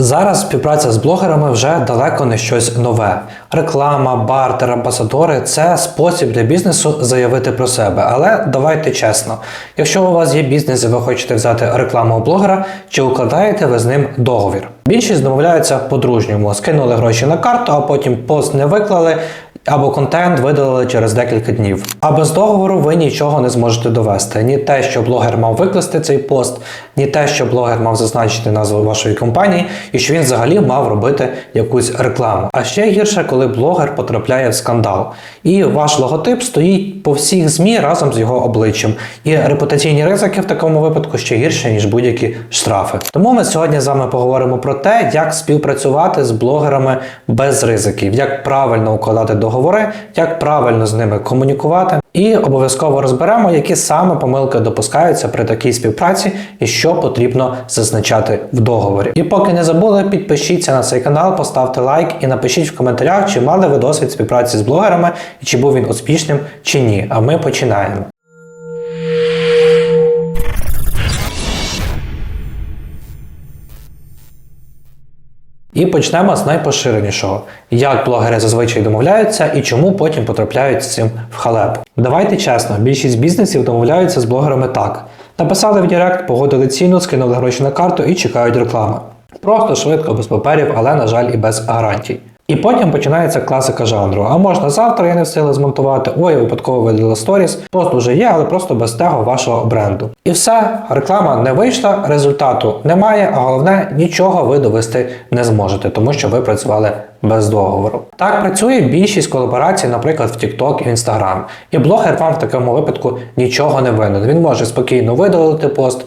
Зараз співпраця з блогерами вже далеко не щось нове. Реклама, бартер, амбасадори це спосіб для бізнесу заявити про себе. Але давайте чесно, якщо у вас є бізнес і ви хочете взяти рекламу у блогера, чи укладаєте ви з ним договір? Більшість домовляються по-дружньому, скинули гроші на карту, а потім пост не виклали. Або контент видалили через декілька днів. А без договору ви нічого не зможете довести. Ні те, що блогер мав викласти цей пост, ні те, що блогер мав зазначити назву вашої компанії, і що він взагалі мав робити якусь рекламу. А ще гірше, коли блогер потрапляє в скандал, і ваш логотип стоїть по всіх змі разом з його обличчям. І репутаційні ризики в такому випадку ще гірше ніж будь-які штрафи. Тому ми сьогодні з вами поговоримо про те, як співпрацювати з блогерами без ризиків, як правильно укладати договори, як правильно з ними комунікувати, і обов'язково розберемо, які саме помилки допускаються при такій співпраці і що потрібно зазначати в договорі. І поки не забули, підпишіться на цей канал, поставте лайк і напишіть в коментарях, чи мали ви досвід співпраці з блогерами і чи був він успішним чи ні. А ми починаємо. І почнемо з найпоширенішого: як блогери зазвичай домовляються і чому потім потрапляють з цим в халепу. Давайте чесно, більшість бізнесів домовляються з блогерами так: написали в Директ, погодили ціну, скинули гроші на карту і чекають реклами. Просто швидко, без паперів, але, на жаль, і без гарантій. І потім починається класика жанру. А можна завтра я не встигла змонтувати, ой, я випадково видалила сторіс. Пост уже є, але просто без тегу вашого бренду. І все, реклама не вийшла, результату немає, а головне, нічого ви довести не зможете, тому що ви працювали без договору. Так працює більшість колаборацій, наприклад, в TikTok і в Instagram. І блогер вам в такому випадку нічого не винен. Він може спокійно видалити пост.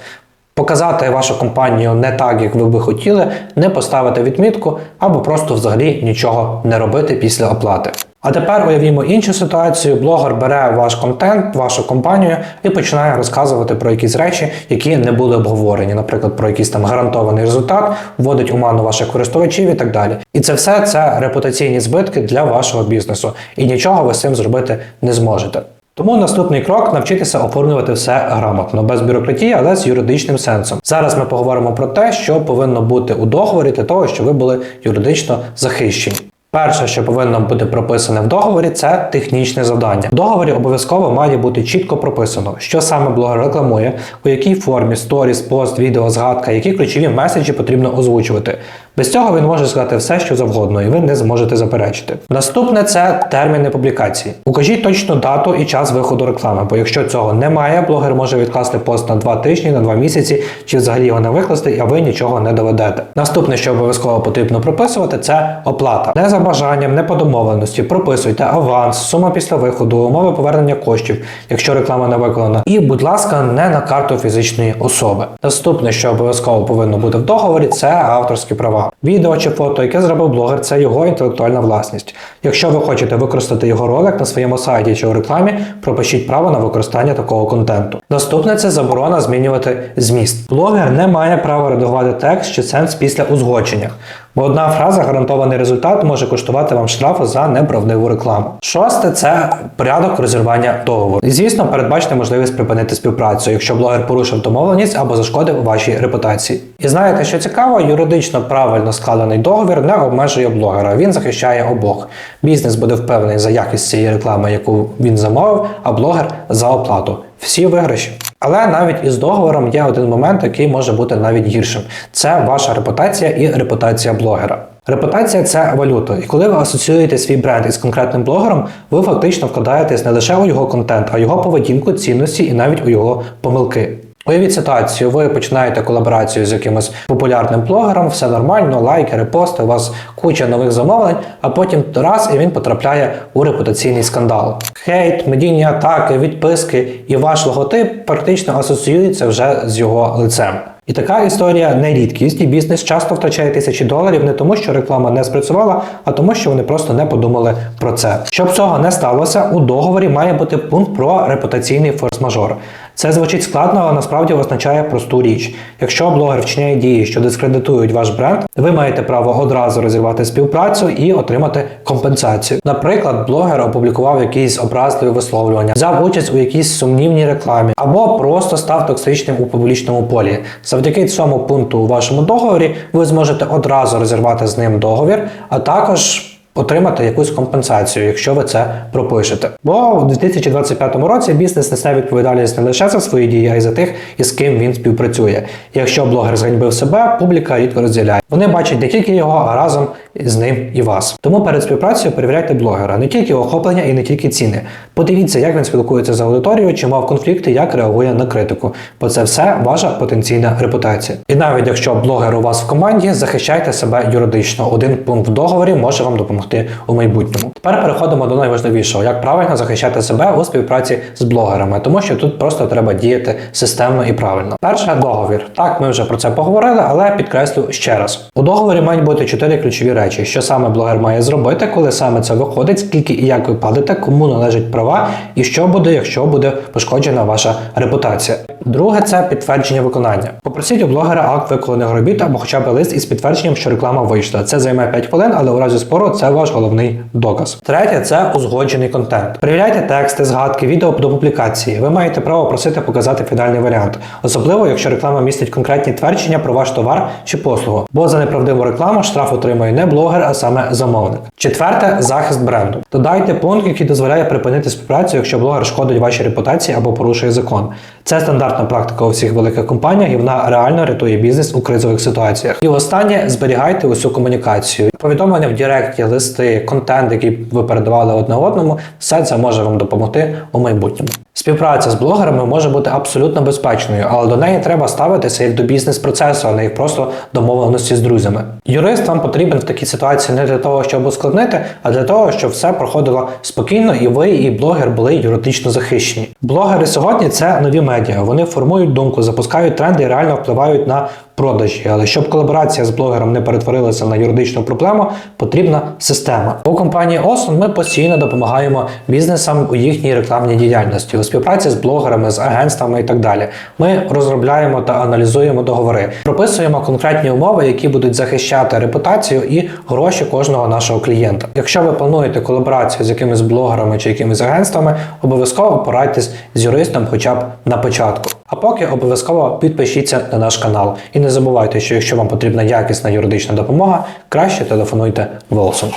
Показати вашу компанію не так, як ви би хотіли, не поставити відмітку або просто взагалі нічого не робити після оплати. А тепер уявімо іншу ситуацію. Блогер бере ваш контент, вашу компанію і починає розказувати про якісь речі, які не були обговорені, наприклад, про якийсь там гарантований результат, вводить уману ваших користувачів і так далі. І це все це репутаційні збитки для вашого бізнесу, і нічого ви з цим зробити не зможете. Тому наступний крок навчитися оформлювати все грамотно, без бюрократії, але з юридичним сенсом. Зараз ми поговоримо про те, що повинно бути у договорі для того, щоб ви були юридично захищені. Перше, що повинно бути прописане в договорі, це технічне завдання. В договорі обов'язково має бути чітко прописано, що саме блогер рекламує, у якій формі сторіс, пост, відео, згадка, які ключові меседжі потрібно озвучувати. Без цього він може сказати все, що завгодно, і ви не зможете заперечити. Наступне це терміни публікації. Укажіть точну дату і час виходу реклами, бо якщо цього немає, блогер може відкласти пост на 2 тижні, на 2 місяці, чи взагалі його не викласти, а ви нічого не доведете. Наступне, що обов'язково потрібно прописувати, це оплата. Не за бажанням, не по домовленості. Прописуйте аванс, сума після виходу, умови повернення коштів, якщо реклама не виконана. І, будь ласка, не на карту фізичної особи. Наступне, що обов'язково повинно бути в договорі, це авторські права. Відео чи фото, яке зробив блогер, це його інтелектуальна власність. Якщо ви хочете використати його ролик на своєму сайті чи у рекламі, пропишіть право на використання такого контенту. Наступне це заборона змінювати зміст. Блогер не має права редагувати текст чи сенс після узгодження. Бо одна фраза гарантований результат може коштувати вам штрафу за неправдиву рекламу. Шосте це порядок розірвання договору. Звісно, передбачте можливість припинити співпрацю, якщо блогер порушив домовленість або зашкодив вашій репутації. І знаєте, що цікаво, юридично правильно складений договір не обмежує блогера. Він захищає обох. Бізнес буде впевнений за якість цієї реклами, яку він замовив, а блогер за оплату. Всі виграші. Але навіть із договором є один момент, який може бути навіть гіршим: це ваша репутація і репутація блогера. Репутація це валюта, і коли ви асоціюєте свій бренд із конкретним блогером, ви фактично вкладаєтесь не лише у його контент, а його поведінку, цінності і навіть у його помилки. Уявіть ситуацію, ви починаєте колаборацію з якимось популярним блогером, все нормально, лайки, репости, у вас куча нових замовлень, а потім раз і він потрапляє у репутаційний скандал. Хейт, медійні атаки, відписки і ваш логотип практично асоціюється вже з його лицем. І така історія не рідкість, і бізнес часто втрачає тисячі доларів не тому, що реклама не спрацювала, а тому, що вони просто не подумали про це. Щоб цього не сталося, у договорі має бути пункт про репутаційний форс-мажор. Це звучить складно, але насправді означає просту річ. Якщо блогер вчиняє дії, що дискредитують ваш бренд, ви маєте право одразу розірвати співпрацю і отримати компенсацію. Наприклад, блогер опублікував якісь образливі висловлювання, взяв участь у якійсь сумнівній рекламі, або просто став токсичним у публічному полі. Завдяки цьому пункту у вашому договорі ви зможете одразу розірвати з ним договір, а також отримати якусь компенсацію, якщо ви це пропишете. Бо у 2025 році бізнес несе відповідальність не лише за свої дії, а й за тих, із ким він співпрацює. Якщо блогер зганьбив себе, публіка рідко розділяє. Вони бачать не тільки його, а разом з ним і вас. Тому перед співпрацею перевіряйте блогера, не тільки охоплення і не тільки ціни. Подивіться, як він спілкується з аудиторією, чи мав конфлікти, як реагує на критику, бо це все ваша потенційна репутація. І навіть якщо блогер у вас в команді, захищайте себе юридично. Один пункт в договорі може вам допомогти у майбутньому. Тепер переходимо до найважливішого, як правильно захищати себе у співпраці з блогерами, тому що тут просто треба діяти системно і правильно. Перше договір. Так, ми вже про це поговорили, але підкреслю ще раз. У договорі мають бути чотири ключові речі, що саме блогер має зробити, коли саме це виходить, скільки і як ви платите, кому належать права, і що буде, якщо буде пошкоджена ваша репутація. Друге це підтвердження виконання. Попросіть у блогера акт виконаних робіт або хоча б лист із підтвердженням, що реклама вийшла. Це займе 5 хвилин, але у разі спору це ваш головний доказ. Третє це узгоджений контент. Перевіряйте тексти, згадки, відео до публікації. Ви маєте право просити показати фінальний варіант, особливо якщо реклама містить конкретні твердження про ваш товар чи послугу. Бо за неправдиву рекламу штраф отримує не блогер, а саме замовник. Четверте захист бренду. Додайте пункт, який дозволяє припинити співпрацю, якщо блогер шкодить вашій репутації або порушує закон. Це стандартна практика у всіх великих компаніях, і вона реально рятує бізнес у кризових ситуаціях. І останнє зберігайте усю комунікацію. Повідомлення в Директі, листи, контент, який ви передавали одне одному, все це може вам допомогти у майбутньому. Співпраця з блогерами може бути абсолютно безпечною, але до неї треба ставитися як до бізнес-процесу, а не як просто домовленості з друзями. Юрист вам потрібен в такій ситуації не для того, щоб ускладнити, а для того, щоб все проходило спокійно, і ви, і блогер були юридично захищені. Блогери сьогодні це нові медіа. Вони формують думку, запускають тренди і реально впливають на продажі. Але щоб колаборація з блогером не перетворилася на юридичну проблему, потрібна система. У компанії Osun ми постійно допомагаємо бізнесам у їхній рекламній діяльності, у співпраці з блогерами, з агентствами і так далі. Ми розробляємо та аналізуємо договори, прописуємо конкретні умови, які будуть захищати репутацію і гроші кожного нашого клієнта. Якщо ви плануєте колаборацію з якимись блогерами чи якимись агентствами, обов'язково порадьтесь з юристом, хоча б на початку. А поки обов'язково підпишіться на наш канал. І не забувайте, що якщо вам потрібна якісна юридична допомога, краще телефонуйте Волсом.